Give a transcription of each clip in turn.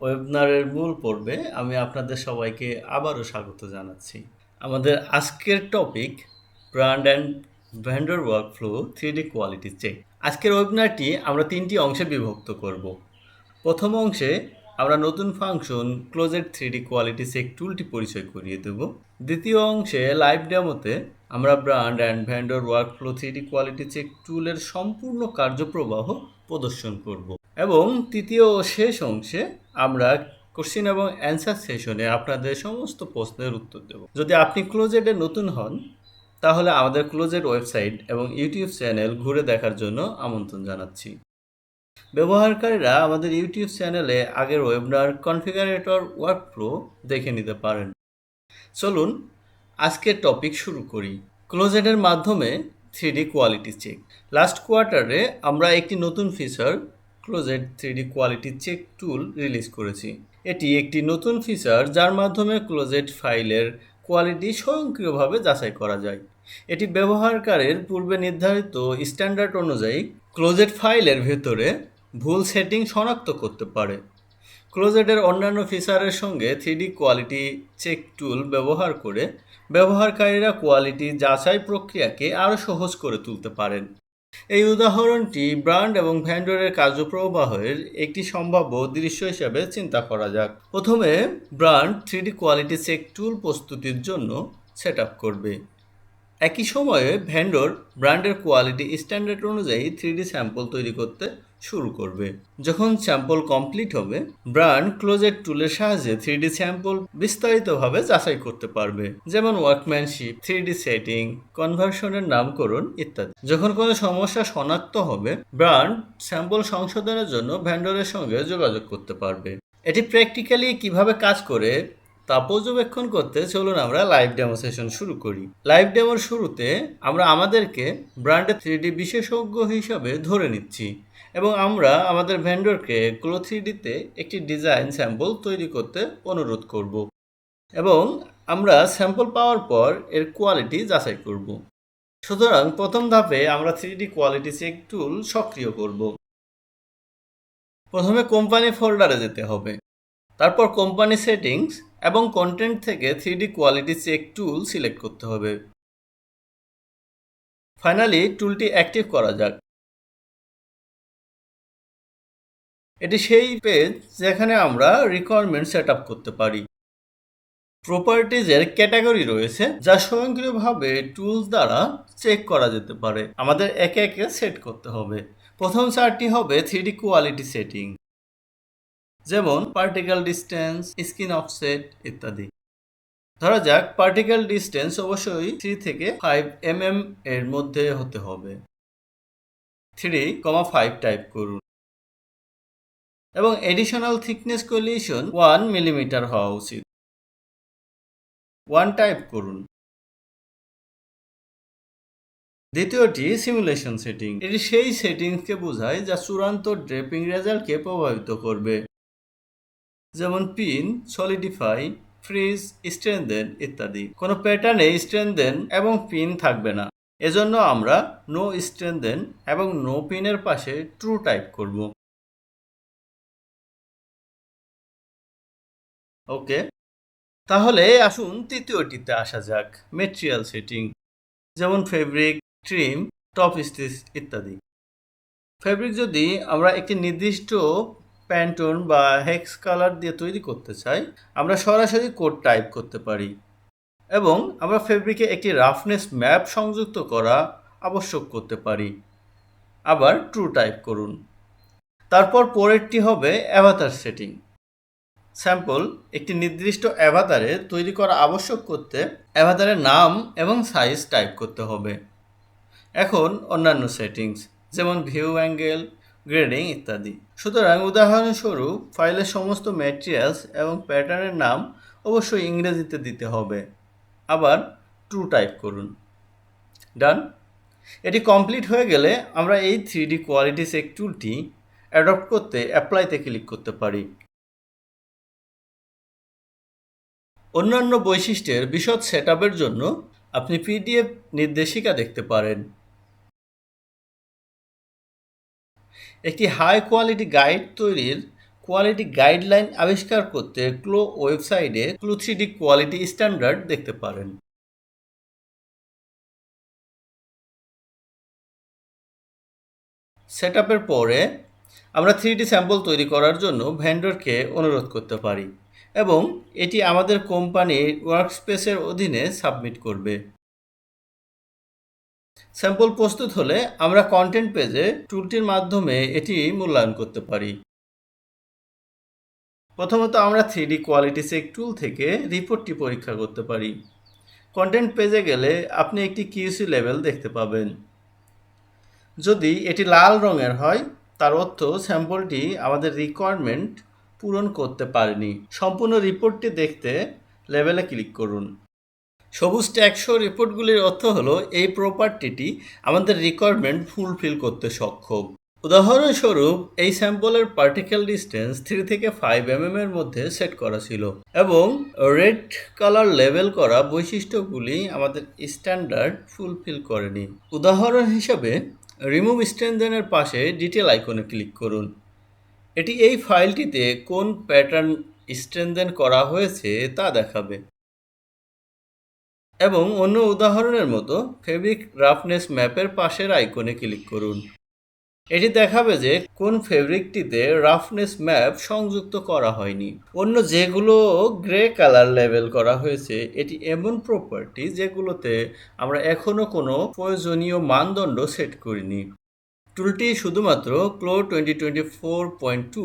ওয়েবনারের মূল পর্বে আমি আপনাদের সবাইকে আবারও স্বাগত জানাচ্ছি। আমাদের আজকের topic brand and vendor workflow three D quality check আজকের ওয়েবনারটি আমরা তিনটি অংশে বিভক্ত করব। প্রথম অংশে আমরা নতুন function closed three quality check টুলটি পরিচয় করিয়ে দেব। দ্বিতীয় অংশে লাইভ ডেমোতে আমরা brand and vendor workflow three D quality check টুলের সম্পূর্ণ কার্যপ্রবাহ প্রদর্শন করব। এবং তৃতীয় ও শেষ অংশে আমরা কোশ্চিন এবং অ্যান্সার সেশনে আপনাদের সমস্ত প্রশ্নের উত্তর দেব। যদি আপনি ক্লোজেডে নতুন হন, তাহলে আমাদের ক্লোজেড ওয়েবসাইট এবং ইউটিউব চ্যানেল ঘুরে দেখার জন্য আমন্ত্রণ জানাচ্ছি। ব্যবহারকারীরা আমাদের ইউটিউব চ্যানেলে আগের ওয়েবনার কনফিগারেটর ওয়ার্ক প্রো দেখে নিতে পারেন। চলুন, আজকের টপিক শুরু করি। ক্লোজেডের মাধ্যমে থ্রিডি কোয়ালিটি চেক লাস্ট কোয়ার্টারে আমরা একটি নতুন feature closed three D quality check tool release করেছি। এটি একটি নতুন ফিচার যার মাধ্যমে ক্লোজেড ফাইলের কোয়ালিটি স্বয়ংক্রিয়ভাবে যাচাই করা যায়। এটি ব্যবহারকারীর পূর্বে নির্ধারিত স্ট্যান্ডার্ড অনুযায়ী ক্লোজেড ফাইলের ভেতরে ভুল সেটিং শনাক্ত করতে পারে। ক্লোজেডের অন্যান্য ফিচারের সঙ্গে থ্রিডি কোয়ালিটি চেক টুল ব্যবহার করে ব্যবহারকারীরা কোয়ালিটি যাচাই প্রক্রিয়াকে আরও সহজ করে তুলতে পারেন। এই উদাহরণটি ব্র্যান্ড এবং ভ্যান্ডরের কার্যপ্রবাহের একটি সম্ভাব্য দৃশ্য হিসাবে চিন্তা করা যাক। প্রথমে, brand three D quality check tool প্রস্তুতির জন্য সেট করবে। একই সময়ে ভ্যান্ডর ব্র্যান্ডের কোয়ালিটি স্ট্যান্ডার্ড অনুযায়ী থ্রিডি স্যাম্পল তৈরি করতে শুরু করবে। যখন স্যাম্পল কমপ্লিট হবে ব্র্যান্ড ক্লোজেড টুলের সাহায্যে থ্রি ডি স্যাম্পল বিস্তারিতভাবে যাচাই করতে পারবে, যেমন ওয়ার্কম্যানশিপ থ্রি ডি সেটিং কনভার্সনের নামকরণ ইত্যাদি। যখন কোনো সমস্যা শনাক্ত হবে ব্র্যান্ড স্যাম্পল সংশোধনের জন্য ভ্যান্ডরের সঙ্গে যোগাযোগ করতে পারবে। এটি প্র্যাকটিক্যালি কীভাবে কাজ করে, তা পর্যবেক্ষণ করতে চলুন আমরা লাইভ ডেমো সেশন শুরু করি। লাইভ ডেমোর শুরুতে আমরা আমাদেরকে ব্র্যান্ডের থ্রিডি বিশেষজ্ঞ হিসাবে ধরে নিচ্ছি। এবং আমরা আমাদের ভেন্ডরকে ক্লো থ্রিডিতে একটি ডিজাইন স্যাম্পল তৈরি করতে অনুরোধ করব। এবং আমরা স্যাম্পল পাওয়ার পর এর কোয়ালিটি যাচাই করব। সুতরাং প্রথম ধাপে আমরা থ্রিডি কোয়ালিটি চেক টুল সক্রিয় করব। প্রথমে কোম্পানি ফোল্ডারে যেতে হবে। তারপর কোম্পানি সেটিংস এবং কন্টেন্ট থেকে three D quality check tool select করতে হবে। ফাইনালি টুলটি অ্যাক্টিভ করা যাক। এটি সেই পেজ যেখানে আমরা রিকোয়ারমেন্ট সেট আপ করতে পারি। প্রপার্টিজের ক্যাটাগরি রয়েছে যা স্বয়ংক্রিয়ভাবে টুলস দ্বারা চেক করা যেতে পারে। আমাদের একে একে সেট করতে হবে। প্রথম চারটি হবে থ্রিডি কোয়ালিটি সেটিং যেমন পার্টিকেল ডিস্টেন্স স্কিন অফসেট ইত্যাদি। ধরা যাক পার্টিকেল ডিস্টেন্স অবশ্যই থ্রি থেকে ফাইভ এম এম এর মধ্যে হতে হবে। থ্রি কমা ফাইভ টাইপ করুন। এবং additional thickness collision one millimetre হওয়া উচিত। ওয়ান টাইপ করুন। দ্বিতীয়টি সিমুলেশন সেটিং এটি সেই সেটিংসকে বোঝায় যা চূড়ান্ত ড্রেপিং রেজাল্টকে প্রভাবিত করবে। যেমন পিন সলিডিফাই ফ্রিজ স্ট্রেনদেন ইত্যাদি। কোনো প্যাটার্নে স্ট্রেনদেন এবং পিন থাকবে না। এজন্য আমরা নো স্ট্রেনদেন এবং নো পিনের পাশে ট্রু টাইপ করব। ওকে। তাহলে আসুন তৃতীয়টিতে আসা যাক মেটেরিয়াল সেটিং যেমন ফেব্রিক ট্রিম টপ স্টিচ ইত্যাদি। ফেব্রিক যদি আমরা একটি নির্দিষ্ট প্যান্টন বা হেক্স কালার দিয়ে তৈরি করতে চাই, আমরা সরাসরি কোড টাইপ করতে পারি এবং আমরা ফেব্রিকে একটি রাফনেস ম্যাপ সংযুক্ত করা আবশ্যক করতে পারি। আবার ট্রু টাইপ করুন। তারপর পরেরটি হবে অ্যাভাতার সেটিং স্যাম্পল একটি নির্দিষ্ট অ্যাভাতারে তৈরি করা আবশ্যক করতে অ্যাভাতারের নাম এবং সাইজ টাইপ করতে হবে। এখন অন্যান্য সেটিংস, যেমন ভিউ অ্যাঙ্গেল, গ্রেডিং ইত্যাদি। সুতরাং উদাহরণস্বরূপ, ফাইলের সমস্ত ম্যাটেরিয়ালস এবং প্যাটার্নের নাম অবশ্যই ইংরেজিতে দিতে হবে। আবার ট্রু টাইপ করুন। ডান। এটি কমপ্লিট হয়ে গেলে আমরা এই থ্রি ডি কোয়ালিটি চেক টুলটি অ্যাডপ্ট করতে অ্যাপ্লাইতে ক্লিক করতে পারি। অন্যান্য বৈশিষ্ট্যের বিশদ সেট জন্য আপনি পিডিএফ নির্দেশিকা দেখতে পারেন। একটি হাই কোয়ালিটি গাইড তৈরির কোয়ালিটি গাইডলাইন আবিষ্কার করতে ক্লো ওয়েবসাইটে ক্লো থ্রি কোয়ালিটি স্ট্যান্ডার্ড দেখতে পারেন। সেট পরে আমরা থ্রি স্যাম্পল তৈরি করার জন্য ভেন্ডরকে অনুরোধ করতে পারি। এবং এটি আমাদের কোম্পানির ওয়ার্কস্পেসের অধীনে সাবমিট করবে। স্যাম্পল প্রস্তুত হলে আমরা কন্টেন্ট পেজে টুলটির মাধ্যমে এটি মূল্যায়ন করতে পারি। প্রথমত আমরা থ্রি কোয়ালিটি চেক টুল থেকে রিপোর্টটি পরীক্ষা করতে পারি। কন্টেন্ট পেজে গেলে আপনি একটি কিউসি লেভেল দেখতে পাবেন। যদি এটি লাল রঙের হয়, তার অর্থ স্যাম্পলটি আমাদের রিকোয়ারমেন্ট পূরণ করতে পারেনি। সম্পূর্ণ রিপোর্টটি দেখতে লেভেলে ক্লিক করুন। সবুজ ট্যাক্সো রিপোর্টগুলির অর্থ হলো, এই প্রপার্টিটি আমাদের রিকোয়ারমেন্ট ফুলফিল করতে সক্ষম। উদাহরণস্বরূপ, এই স্যাম্পলের পার্টিকেল ডিস্টেন্স থ্রি থেকে ফাইভ এম এর মধ্যে সেট করা ছিল এবং রেড কালার লেভেল করা বৈশিষ্ট্যগুলি আমাদের স্ট্যান্ডার্ড ফুলফিল করেনি। উদাহরণ হিসাবে রিমুভ স্ট্যান্ডেনের পাশে ডিটেল আইকনে ক্লিক করুন। এটি এই ফাইলটিতে কোন প্যাটার্ন স্ট্রেনদেন করা হয়েছে তা দেখাবে। এবং অন্য উদাহরণের মতো ফেব্রিক রাফনেস ম্যাপের পাশের আইকনে ক্লিক করুন। এটি দেখাবে যে কোন ফেব্রিকটিতে রাফনেস ম্যাপ সংযুক্ত করা হয়নি। অন্য যেগুলো গ্রে কালার লেভেল করা হয়েছে, এটি এমন প্রপার্টি যেগুলোতে আমরা এখনও কোনো প্রয়োজনীয় মানদণ্ড সেট করিনি। টুলটি শুধুমাত্র CLO twenty twenty four point two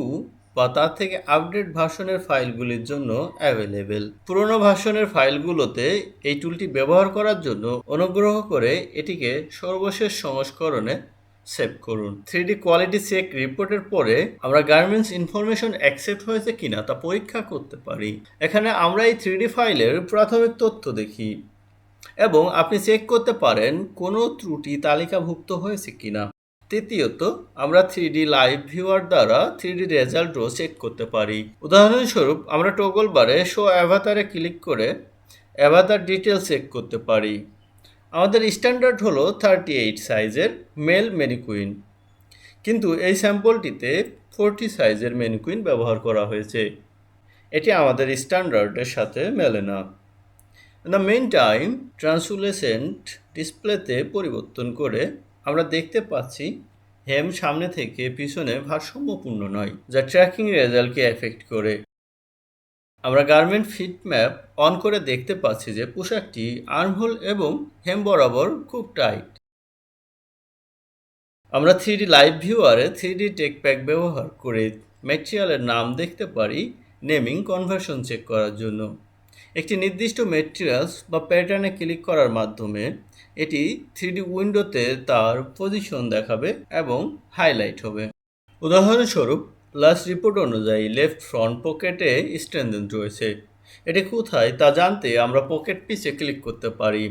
বা তার থেকে আপডেট ভার্সনের ফাইলগুলির জন্য অ্যাভেলেবেল পুরনো ভার্সনের ফাইলগুলোতে এই টুলটি ব্যবহার করার জন্য অনুগ্রহ করে এটিকে সর্বশেষ সংস্করণে সেভ করুন। থ্রি কোয়ালিটি চেক রিপোর্টের পরে আমরা গার্মেন্টস ইনফরমেশন অ্যাকসেপ্ট হয়েছে কিনা তা পরীক্ষা করতে পারি। এখানে আমরা এই থ্রি ফাইলের প্রাথমিক তথ্য দেখি এবং আপনি চেক করতে পারেন কোনো ত্রুটি তালিকাভুক্ত হয়েছে কিনা। তৃতীয়ত, আমরা থ্রি ডি লাইভ ভিউয়ার দ্বারা থ্রি ডি রেজাল্টও চেক করতে পারি। উদাহরণস্বরূপ, আমরা টোগল বারে শো অ্যাভাতারে ক্লিক করে অ্যাভাতার ডিটেল চেক করতে পারি। আমাদের স্ট্যান্ডার্ড হলো thirty eight size male mannequin কিন্তু এই স্যাম্পলটিতে ফোরটি সাইজের মেনিকুইন ব্যবহার করা হয়েছে। এটি আমাদের স্ট্যান্ডার্ডের সাথে মেলে না। দ্য মেন টাইম ট্রান্সুলেসেন্ট ডিসপ্লেতে পরিবর্তন করে আমরা দেখতে পাচ্ছি হেম সামনে থেকে পিছনে ভারসাম্যপূর্ণ নয়, যা ট্র্যাকিং রেজাল্টকে এফেক্ট করে। আমরা গার্মেন্ট ফিট ম্যাপ অন করে দেখতে পাচ্ছি যে পোশাকটি আর্মহোল এবং হেম বরাবর খুব টাইট আমরা থ্রি ডি লাইভ ভিউয়ারে থ্রি ডি টেক প্যাক ব্যবহার করে ম্যাটেরিয়ালের নাম দেখতে পারি নেমিং কনভার্সন চেক করার জন্য। একটি নির্দিষ্ট মেটেরিয়ালস বা প্যাটার্নে ক্লিক করার মাধ্যমে এটি থ্রিডি উইন্ডোতে তার পজিশন দেখাবে এবং হাইলাইট হবে। উদাহরণস্বরূপ লাস্ট রিপোর্ট অনুযায়ী লেফট ফ্রন্ট পকেটে স্ট্রেন্থেন রয়েছে। এটি কোথায় তা জানতে আমরা পকেট পিসে ক্লিক করতে পারি।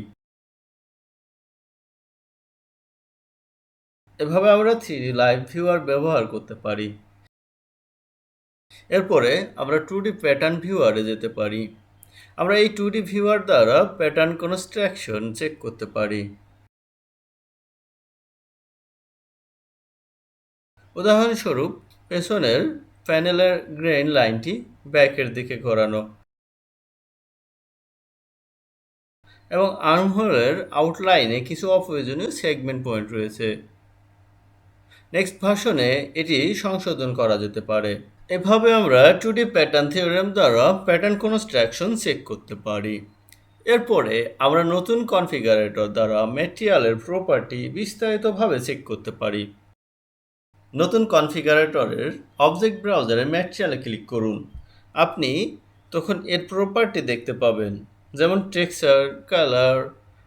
এভাবে আমরা থ্রি লাইভ ভিউয়ার ব্যবহার করতে পারি। এরপরে আমরা টু ডি প্যাটার্ন ভিউয়ারে যেতে পারি। আমরা এই টু ডি ভিউয়ার দ্বারা প্যাটার্ন কনস্ট্রাকশন চেক করতে পারি। উদাহরণস্বরূপ, পেছনের প্যানেলের গ্রেন লাইনটি ব্যাকের দিকে ঘোরানো এবং আর্মহোলের আউটলাইনে কিছু অপ্রয়োজনীয় সেগমেন্ট পয়েন্ট রয়েছে। নেক্সট ভাষণে এটি সংশোধন করা যেতে পারে। এভাবে আমরা টু ডি প্যাটার্ন থিওরেম দ্বারা প্যাটার্ন কনস্ট্রাকশন চেক করতে পারি। এরপরে আমরা নতুন কনফিগারেটর দ্বারা ম্যাটেরিয়ালের প্রপার্টি বিস্তারিতভাবে চেক করতে পারি। নতুন কনফিগারেটরের অবজেক্ট ব্রাউজারে ম্যাটেরিয়ালে ক্লিক করুন। আপনি তখন এর প্রপার্টি দেখতে পাবেন, যেমন টেক্সচার কালার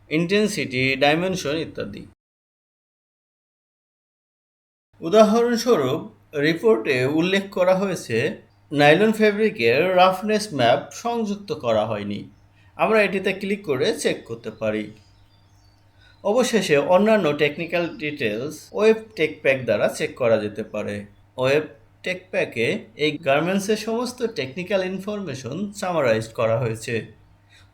ইন্টেন্সিটি ডাইমেনশন ইত্যাদি। উদাহরণস্বরূপ রিপোর্টে উল্লেখ করা হয়েছে নাইলন ফেব্রিকের রাফনেস ম্যাপ সংযুক্ত করা হয়নি। আমরা এটিতে ক্লিক করে চেক করতে পারি। অবশেষে অন্যান্য technical details web tech pack দ্বারা চেক করা যেতে পারে। ওয়েব টেক প্যাকে এই গার্মেন্টসের সমস্ত টেকনিক্যাল ইনফরমেশন সামারাইজ করা হয়েছে।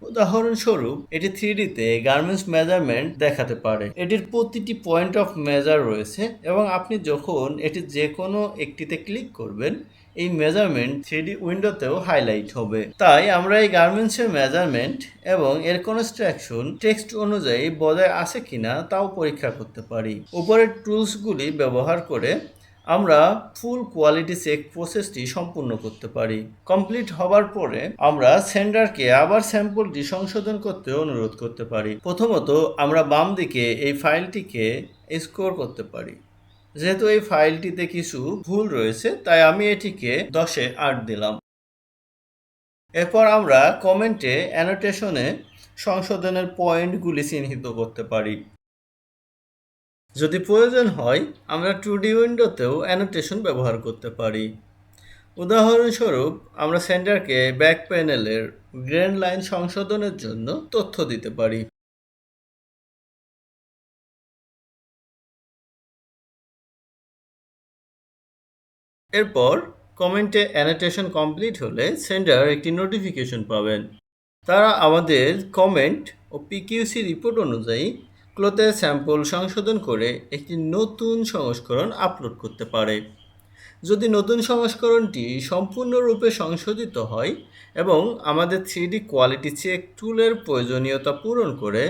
উদাহরণস্বরূপ, এটি থ্রি ডিতে গার্মেন্টস মেজারমেন্ট দেখাতে পারে। এটির প্রতিটি পয়েন্ট অফ মেজার রয়েছে এবং আপনি যখন এটি যে কোনো একটিতে ক্লিক করবেন, এই মেজারমেন্ট থ্রিডি উইন্ডোতেও হাইলাইট হবে। তাই আমরা এই গার্মেন্টসের মেজারমেন্ট এবং এর কনস্ট্রাকশন টেক্সট অনুযায়ী বজায় আছে কিনা তাও পরীক্ষা করতে পারি। উপরের টুলসগুলি ব্যবহার করে আমরা ফুল কোয়ালিটি চেক প্রসেসটি সম্পূর্ণ করতে পারি। কমপ্লিট হবার পরে আমরা সেন্ডারকে আবার স্যাম্পলটি সংশোধন করতে অনুরোধ করতে পারি। প্রথমত আমরা বাম দিকে এই ফাইলটিকে স্কোর করতে পারি। যেহেতু এই ফাইলটিতে কিছু ভুল রয়েছে, তাই আমি এটিকে দশে আট দিলাম। এরপর আমরা কমেন্টে অ্যানোটেশনে সংশোধনের পয়েন্টগুলি চিহ্নিত করতে পারি। যদি প্রয়োজন হয়, আমরা টু ডি উইন্ডোতেও অ্যানোটেশন ব্যবহার করতে পারি। উদাহরণস্বরূপ, আমরা সেন্টারকে ব্যাক প্যানেলের গ্রেন লাইন সংশোধনের জন্য তথ্য দিতে পারি। এরপর কমেন্টে অ্যানোটেশন কমপ্লিট হলে সেন্ডার একটি নোটিফিকেশন পাবেন। তারা আমাদের কমেন্ট ও পিকিউসি রিপোর্ট অনুযায়ী ক্লোথের স্যাম্পল সংশোধন করে একটি নতুন সংস্করণ আপলোড করতে পারে। যদি নতুন সংস্করণটি সম্পূর্ণরূপে সংশোধিত হয় এবং আমাদের থ্রিডি কোয়ালিটি চেক টুলের প্রয়োজনীয়তা পূরণ করে,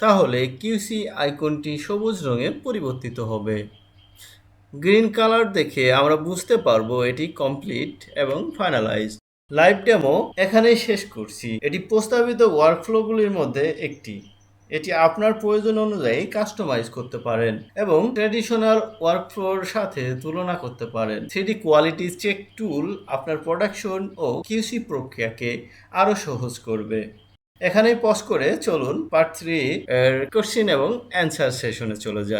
তাহলে কিউসি আইকনটি সবুজ রঙে পরিবর্তিত হবে। গ্রিন কালার দেখে আমরা বুঝতে পারব এটি কমপ্লিট এবং ফাইনালাইজ লাইভ ডেমো এখানেই শেষ করছি। এটি প্রস্তাবিত ওয়ার্কফ্লোগুলির মধ্যে একটি। এটি আপনার প্রয়োজন অনুযায়ী কাস্টমাইজ করতে পারেন এবং ট্র্যাডিশনাল ওয়ার্কফ্লোর সাথে তুলনা করতে পারেন। থ্রিডি কোয়ালিটি চেক টুল আপনার প্রোডাকশন ও কিউসি প্রক্রিয়াকে আরও সহজ করবে। এখানেই পজ করে চলুন পার্ট থ্রি এর কোশ্চিন এবং অ্যান্সার সেশনে চলে যায়